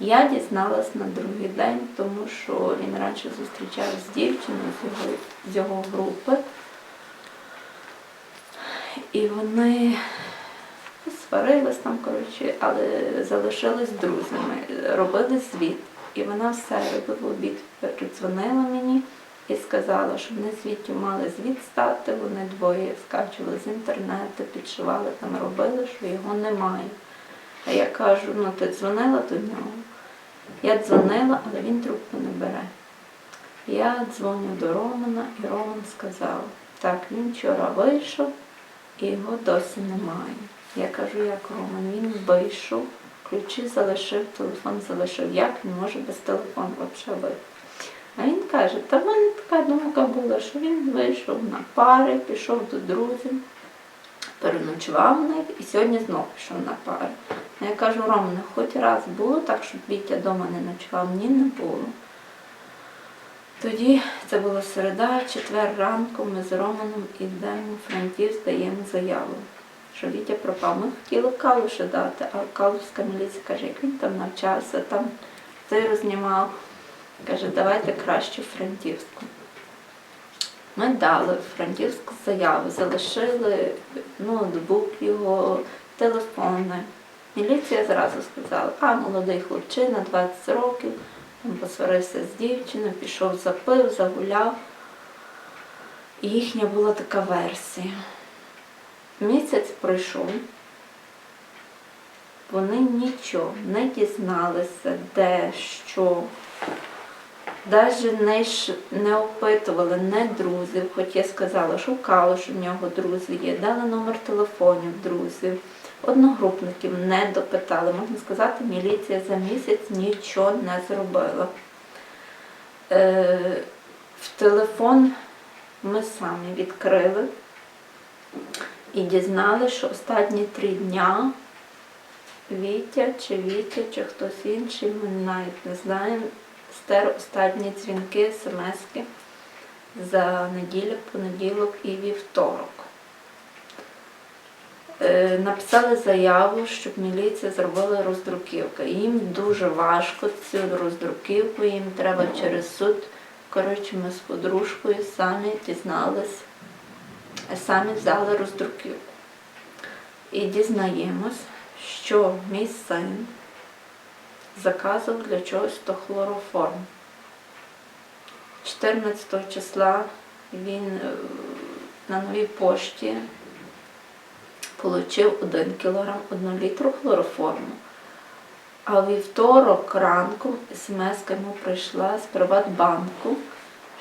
Я дізналась на другий день, тому що він раніше зустрічався з дівчиною з його, з його групи. І вони сварились там, коротше, але залишились друзями, робили звіт. І вона в середу в обід передзвонила мені і сказала, що вони звідти мали звіт стати, вони двоє скачували з інтернету, підшивали там, робили, що його немає. А я кажу, ну ти дзвонила до нього? Я дзвонила, але він трубку не бере. Я дзвоню до Романа, і Роман сказав, так, він вчора вийшов і його досі немає. Я кажу, як Роман, він вийшов, ключі залишив, телефон залишив. Як він може без телефону взагалі вийти? А він каже, та в мене така думка була, що він вийшов на пари, пішов до друзів, переночував в них і сьогодні знов пішов на пари. Ну, Я кажу, Романе, хоч раз було так, щоб Вітя вдома не ночував, ні, не було. Тоді це була середа, четвер ранку, ми з Романом йдемо в Франків, здаємо заяву, що Вітя пропав. Ми хотіли в Калуші дати, а Калушська міліція каже, як він там навчався, там цей рознімав. Каже, давайте краще в Франківську. Ми дали в заяву, залишили ноутбук його, телефони. Міліція зразу сказала, а молодий хлопчина, 20 років, там посварився з дівчиною, пішов запив, загуляв. І їхня була така версія. Місяць пройшов, вони нічого не дізналися, де, що. Навіть не, не опитували не друзів, хоч я сказала, шукала, що в нього друзі є, дали номер телефонів друзів, одногрупників не допитали. Можна сказати, міліція за місяць нічого не зробила. Е, в телефон ми самі відкрили і дізналися, що останні три дня Вітя чи Вітя, чи хтось інший, ми навіть не знаємо, стер останні дзвінки, смски за неділю, понеділок і вівторок. Е, Написали заяву, щоб міліція зробила роздруківку. Їм дуже важко цю роздруківку, їм треба через суд. Коротше, ми з подружкою самі дізнались, самі взяли роздруківку. І дізнаємось, що мій син заказував для чогось то хлороформ. 14 числа він е, на новій пошті отримав 1 кг 1 літру хлороформу. А вівторок ранку смс йому прийшла з Приватбанку,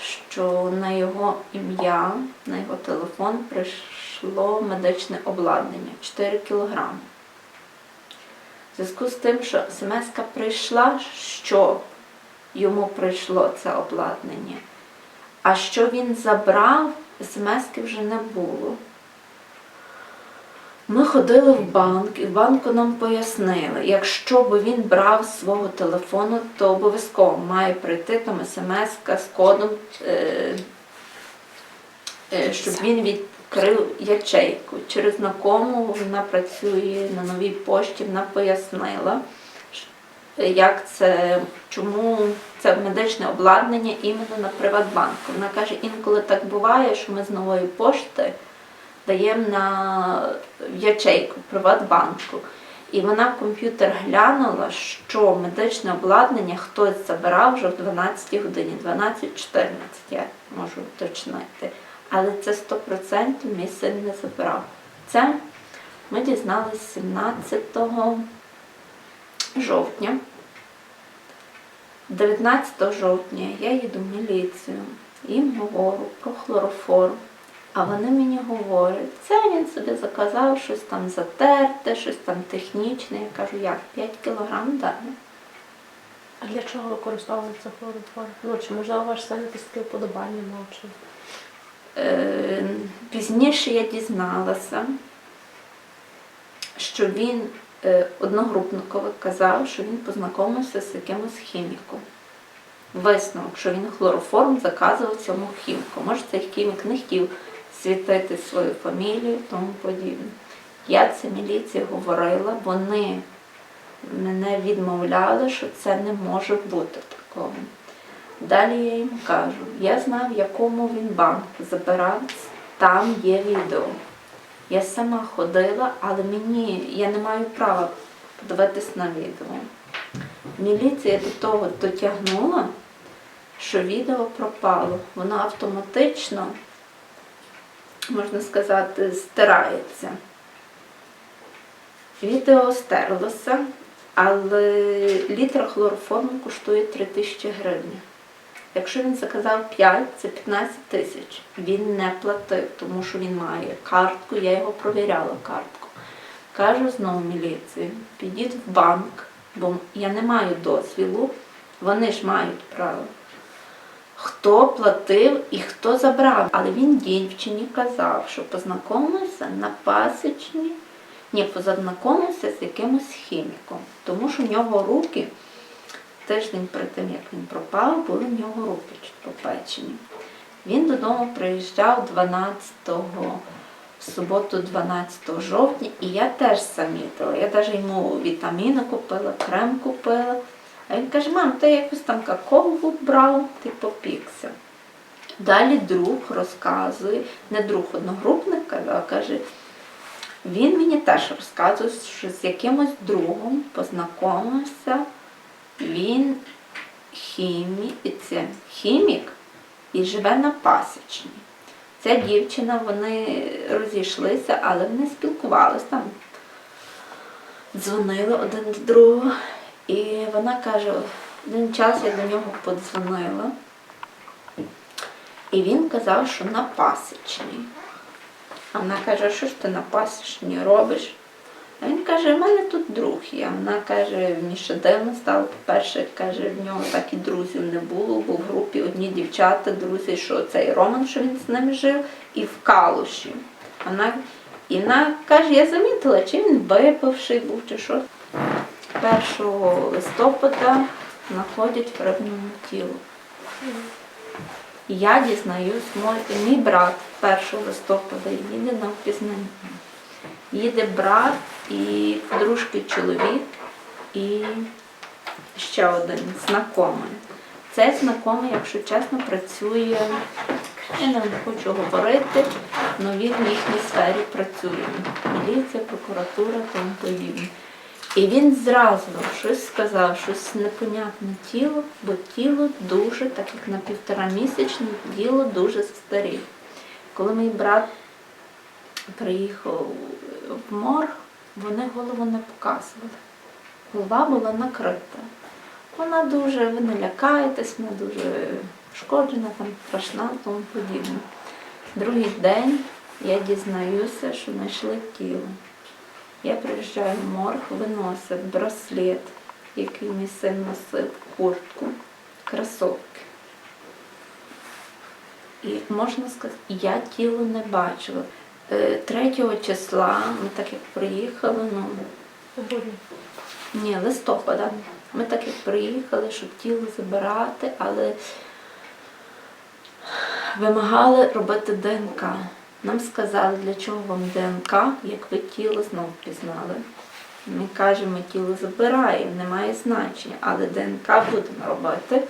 що на його ім'я, на його телефон прийшло медичне обладнання 4 кілограми. В зв'язку з тим, що смс прийшла, що йому прийшло це обладнання, а що він забрав, смс вже не було. Ми ходили в банк, і в банку нам пояснили, якщо б він брав з свого телефону, то обов'язково має прийти там смс з кодом, е, е, щоб він відкрив ячейку. Через знакому вона працює на новій пошті, вона пояснила, як це, чому це медичне обладнання іменно на Приватбанку. Вона каже, інколи так буває, що ми з нової пошти даємо на ячейку Приватбанку. І вона в комп'ютер глянула, що медичне обладнання хтось забирав вже в 12 годині, 12-14, я можу уточнити. Але це 100% мій син не забирав. Це ми дізналися 17 жовтня. 19 жовтня я їду в міліцію, їм говорю про хлороформ. А вони мені говорять, це він собі заказав щось там затерте, щось там технічне. Я кажу, як 5 кілограм дали. А для чого використовується хлороформ? Ну, чи можливо ваш син якісь таке вподобання мав? Чи... Е, Пізніше я дізналася, що він е, одногрупникові казав, що він познайомився з якимось хіміком. Висновок, що він хлороформ заказував цьому хіміку. Може, цей хімік не хотів світити свою фамілію і тому подібне. Я це міліції говорила, вони мене відмовляли, що це не може бути такого. Далі я їм кажу, я знав, в якому він банк забирав, там є відео. Я сама ходила, але мені я не маю права подивитись на відео. Міліція до того дотягнула, що відео пропало. Воно автоматично, можна сказати, стирається. Відео стерлося, але літр хлороформу коштує 3 тисячі гривень. Якщо він заказав 5, це 15 тисяч. Він не платив, тому що він має картку, я його провіряла картку. Кажу знову міліції, підіть в банк, бо я не маю дозвілу, вони ж мають право. Хто платив і хто забрав. Але він дівчині казав, що познайомився на пасічні, ні, познайомився з якимось хіміком, тому що в нього руки тиждень перед тим, як він пропав, були в нього руки чуть попечені. Він додому приїжджав 12-го, в суботу 12 жовтня, і я теж замітила. Я навіть йому вітаміни купила, крем купила. А він каже, мам, ти якось там какову брав, ти попікся. Далі друг розказує, не друг одногрупник, а каже, він мені теж розказує, що з якимось другом познайомився він хімік, і це хімік і живе на пасічні. Ця дівчина, вони розійшлися, але вони спілкувалися там, дзвонили один до другого. І вона каже, один час я до нього подзвонила, і він казав, що на пасічній. А вона каже, що ж ти на пасічній робиш? А він каже, в мене тут друг є. Вона каже, мені ще дивно стало. По-перше, каже, в нього так і друзів не було, бо в групі одні дівчата, друзі, що цей Роман, що він з ними жив, і в Калуші. Вона, і вона каже, я замітила, чи він випивший був, чи що. 1 листопада знаходять в рибному тіло. Я дізнаюсь, мій брат 1 листопада їде на впізнання. Їде брат і подружки чоловік і ще один знайомий. Цей знайомий, якщо чесно, працює, я не хочу говорити, але він в їхній сфері працює. Міліція, прокуратура, тому подібне. І він зразу щось сказав, щось непонятне тіло, бо тіло дуже, так як на півтора місячне, тіло дуже старі. Коли мій брат приїхав в морг, вони голову не показували. Голова була накрита. Вона дуже, ви не лякаєтесь, вона дуже шкоджена, там страшна, тому подібне. Другий день я дізнаюся, що знайшли тіло. Я приїжджаю в морг, виносять браслет, який мій син носив, куртку, кросовки. І можна сказати, я тіло не бачила. Е, 3 числа ми так як приїхали, ну ні, листопада. Ми так як приїхали, щоб тіло забирати, але вимагали робити ДНК. Нам сказали, для чого вам ДНК, як ви тіло знов пізнали. Ми кажемо, тіло забираємо, немає значення, але ДНК будемо робити.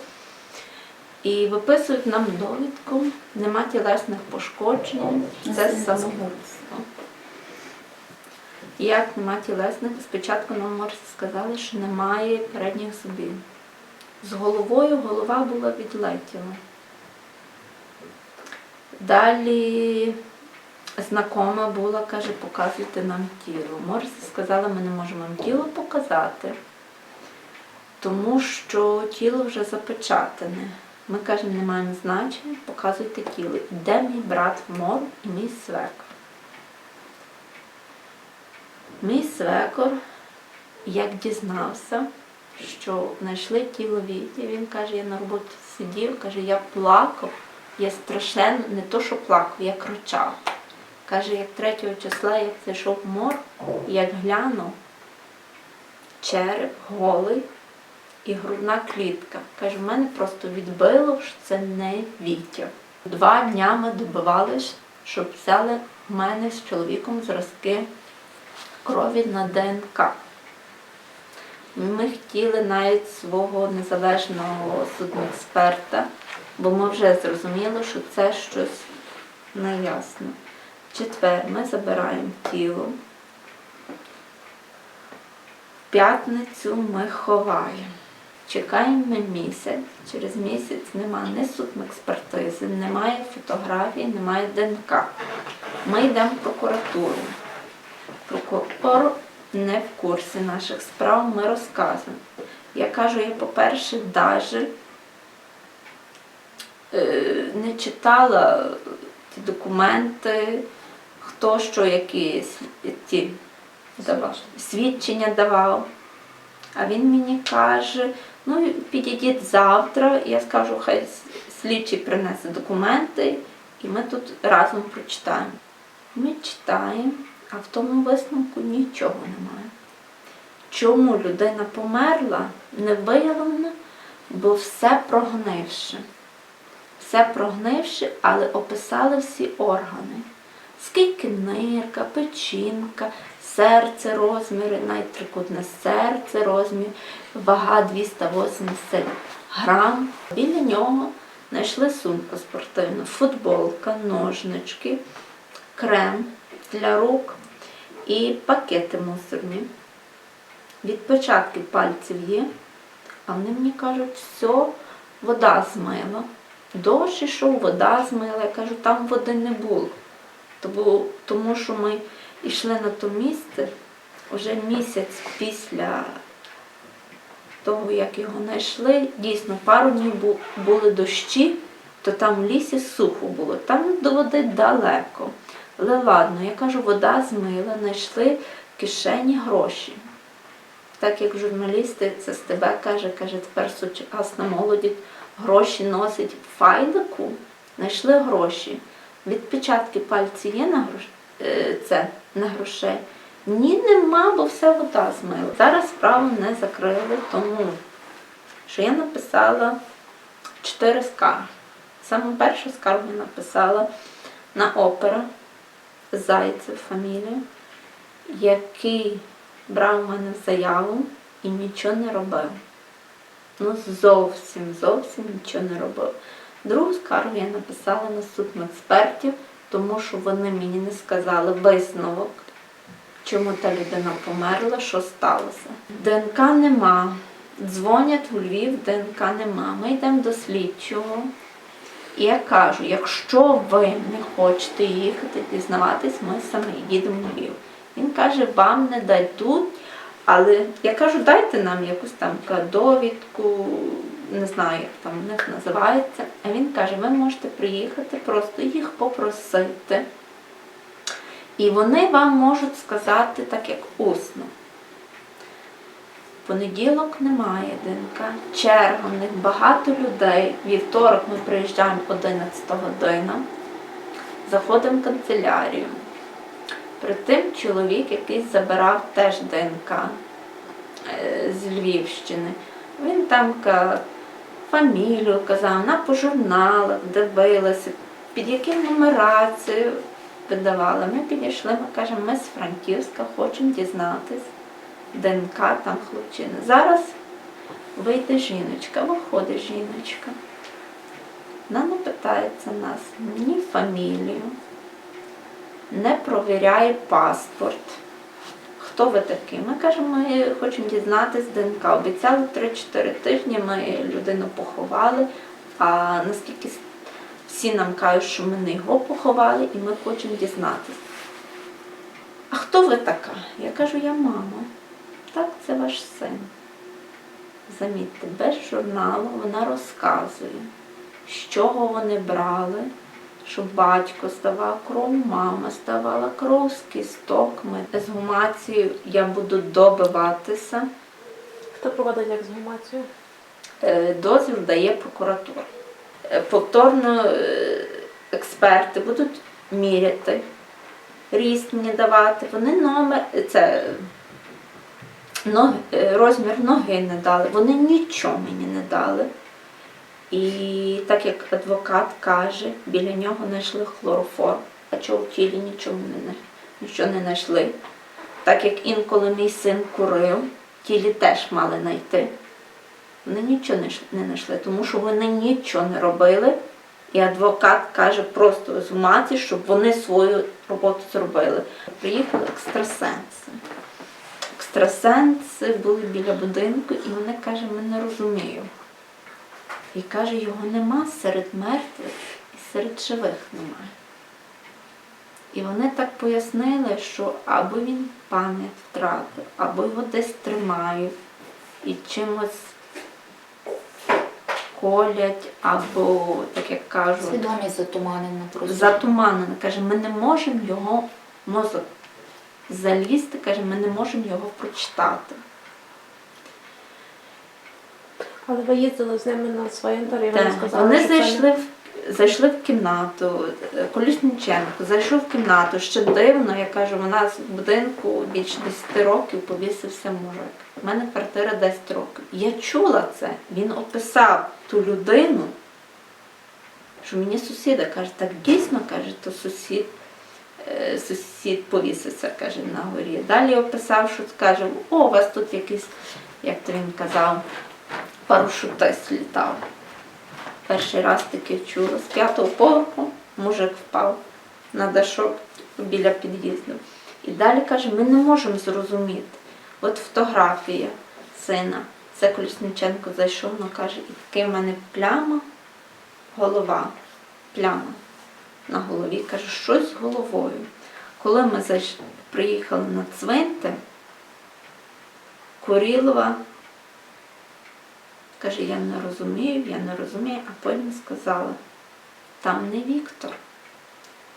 І виписують нам довідку, нема тілесних пошкоджень, це самогубство. Як нема тілесних, спочатку нам сказали, що немає передніх зубів. З головою голова була відлетіла. Далі знакома була, каже, показуйте нам тіло. Морці сказала, ми не можемо вам тіло показати, тому що тіло вже запечатане. Ми кажемо, не маємо значення, показуйте тіло. Де мій брат мор і мій свекор? Мій свекор, як дізнався, що знайшли тіло Віті, він каже, я на роботі сидів, каже, я плакав, я страшенно, не то, що плакав, я кричав. Каже, як 3 числа, як зайшов мор, як глянув, череп голий і грудна клітка. Каже, в мене просто відбило, що це не Вітя. Два дня ми добивались, щоб взяли в мене з чоловіком зразки крові на ДНК. Ми хотіли навіть свого незалежного судмексперта, бо ми вже зрозуміли, що це щось неясне. Четвер ми забираємо тіло. В п'ятницю ми ховаємо. Чекаємо ми місяць. Через місяць немає ні судмекспертизи, немає фотографій, немає ДНК. Ми йдемо в прокуратуру. Прокурор не в курсі наших справ, ми розказуємо. Я кажу, я, по-перше, навіть не читала ті документи, хто що якісь ті свідчення давав. А він мені каже, ну підійдіть завтра, я скажу, хай слідчий принесе документи, і ми тут разом прочитаємо. Ми читаємо, а в тому висновку нічого немає. Чому людина померла, не виявлено, бо все прогнивше. Все прогнивше, але описали всі органи. Скільки нирка, печінка, серце розміри, навіть трикутне серце розмір, вага 280 грам. Біля нього знайшли сумку спортивну, футболка, ножнички, крем для рук і пакети мусорні. Відпечатки пальців є, а вони мені кажуть, все, вода змила. Дощ ішов, вода змила. Я кажу, там води не було. Тому, тому що ми йшли на то місце вже місяць після того, як його знайшли. Дійсно, пару днів були дощі, то там в лісі сухо було, там до води далеко. Але ладно, я кажу, вода змила, знайшли в кишені гроші. Так як журналісти це з тебе каже, каже, тепер сучасна молоді гроші носить в файлику, знайшли гроші. Відпечатки пальців є на грош... е, це, на грошей? Ні, нема, бо все вода змила. Зараз справу не закрили, тому що я написала чотири скарги. Саме першу скаргу я написала на опера Зайцев фамілію, який брав у мене заяву і нічого не робив. Ну, зовсім, зовсім нічого не робив. Другу скаргу я написала на суд експертів, тому що вони мені не сказали висновок, чому та людина померла, що сталося. ДНК нема. Дзвонять у Львів, ДНК нема. Ми йдемо до слідчого. І я кажу, якщо ви не хочете їхати дізнаватись, ми самі їдемо в Львів. Він каже, вам не дадуть, але я кажу, дайте нам якусь там довідку, не знаю, як там в них називається. А він каже, ви можете приїхати, просто їх попросити. І вони вам можуть сказати так, як усно. Понеділок немає ДНК, черга, в них багато людей. Вівторок ми приїжджаємо 11 година, заходимо в канцелярію. При тим чоловік якийсь забирав теж ДНК е, з Львівщини. Він там фамілію казав, на по журналах дивилася, під яким нумерацією видавали. Ми підійшли, ми кажемо, ми з Франківська хочемо дізнатись. ДНК там хлопчини. Зараз вийде жіночка, виходить жіночка. Вона не питається нас ні фамілію, не провіряє паспорт. Хто ви такі? Ми кажемо, ми хочемо дізнатись ДНК. Обіцяли 3-4 тижні, ми людину поховали, а наскільки всі нам кажуть, що ми не його поховали і ми хочемо дізнатись. А хто ви така? Я кажу, я мама. Так, це ваш син. Замітьте, без журналу вона розказує, з чого вони брали, що батько здавав кров, мама здавала кров з кісток. Ми з гумацією я буду добиватися. Хто проводить ексгумацію? Е, Дозвіл дає прокуратура. Е, Повторно е, експерти будуть міряти, ріст мені давати. Вони номер, це ноги, розмір ноги не дали, вони нічого мені не дали. І так як адвокат каже, біля нього знайшли хлороформ, а чого в тілі нічого не, нічого не знайшли. Так як інколи мій син курив, тілі теж мали знайти. Вони нічого не, знайшли, тому що вони нічого не робили. І адвокат каже просто з маті, щоб вони свою роботу зробили. Приїхали екстрасенси. Екстрасенси були біля будинку, і вони каже, ми не розуміємо. І каже, його нема серед мертвих і серед живих немає. І вони так пояснили, що або він пам'ять втратив, або його десь тримають і чимось колять, або, так як кажуть, Свідомість затуманена просто. затуманено. Каже, ми не можемо його мозок залізти, каже, ми не можемо його прочитати. Але ви їздили з ними на цвинтар і вони сказали, Вони що зайшли в зайшли в кімнату, Колісніченко зайшов в кімнату, ще дивно, я кажу, вона з будинку більше 10 років повісився мужик. У мене квартира 10 років. Я чула це. Він описав ту людину, що мені сусіда каже, так дійсно каже, то сусід. е, Сусід повісився, каже, на горі. Далі описав, що каже, о, у вас тут якийсь, як то він казав, парашутист літав. Перший раз таке чула. З п'ятого поверху мужик впав на дашок біля під'їзду. І далі каже, ми не можемо зрозуміти. От фотографія сина. Це Колісниченко зайшов, ну каже, і такий в мене пляма, голова, пляма на голові. Каже, щось з головою. Коли ми приїхали на цвинтар, Курілова Каже, я не розумію, я не розумію, а потім сказала, там не Віктор,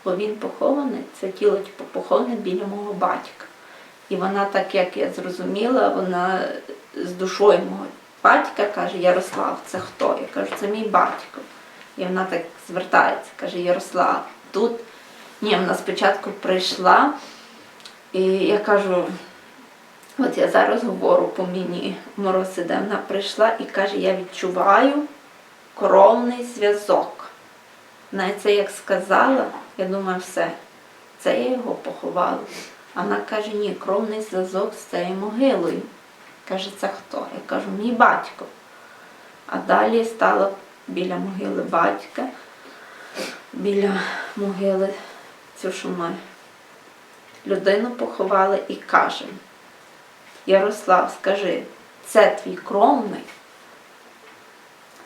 бо він похований, це тіло типу, поховане біля мого батька. І вона, так як я зрозуміла, вона з душою мого батька каже, Ярослав, це хто? Я кажу, це мій батько. І вона так звертається, каже, Ярослав, тут. Ні, вона спочатку прийшла, і я кажу, От я зараз говорю по мені, мороз іде, вона прийшла і каже, я відчуваю кровний зв'язок. Навіть це як сказала, я думаю, все, це я його поховала. А вона каже, ні, кровний зв'язок з цією могилою. Каже, це хто? Я кажу, мій батько. А далі стала біля могили батька, біля могили цю, що ми людину поховали і каже, Ярослав, скажи, це твій кровний?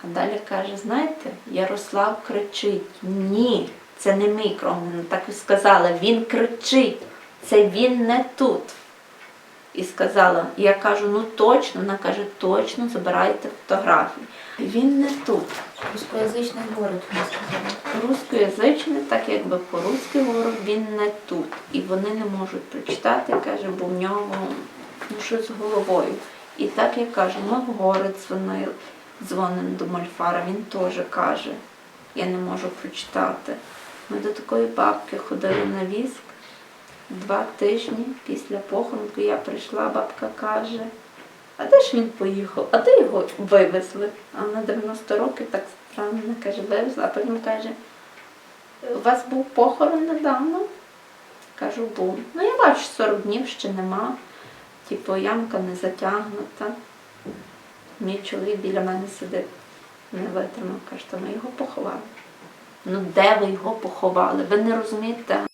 А далі каже, знаєте, Ярослав кричить, ні, це не мій кровний. Ну, так і сказала, він кричить, це він не тут. І сказала, я кажу, ну точно, вона каже, точно забирайте фотографії. Він не тут. Рускоязичний город, вона сказала. Рускоязичний, так якби по-русски говорив, він не тут. І вони не можуть прочитати, каже, бо в нього ну, щось головою. І так я кажу, ми в гори дзвонили, дзвонимо до Мольфара, він теж каже, я не можу прочитати. Ми до такої бабки ходили на віск два тижні після похоронку я прийшла, бабка каже, а де ж він поїхав? А де його вивезли? А на 90 років так странно каже, вивезли, а потім каже, у вас був похорон недавно? Кажу, був. Ну я бачу, 40 днів ще нема. Типу, ямка не затягнута. Мій чоловік біля мене сидить, не витримав, каже, то ми його поховали. Ну де ви його поховали? Ви не розумієте?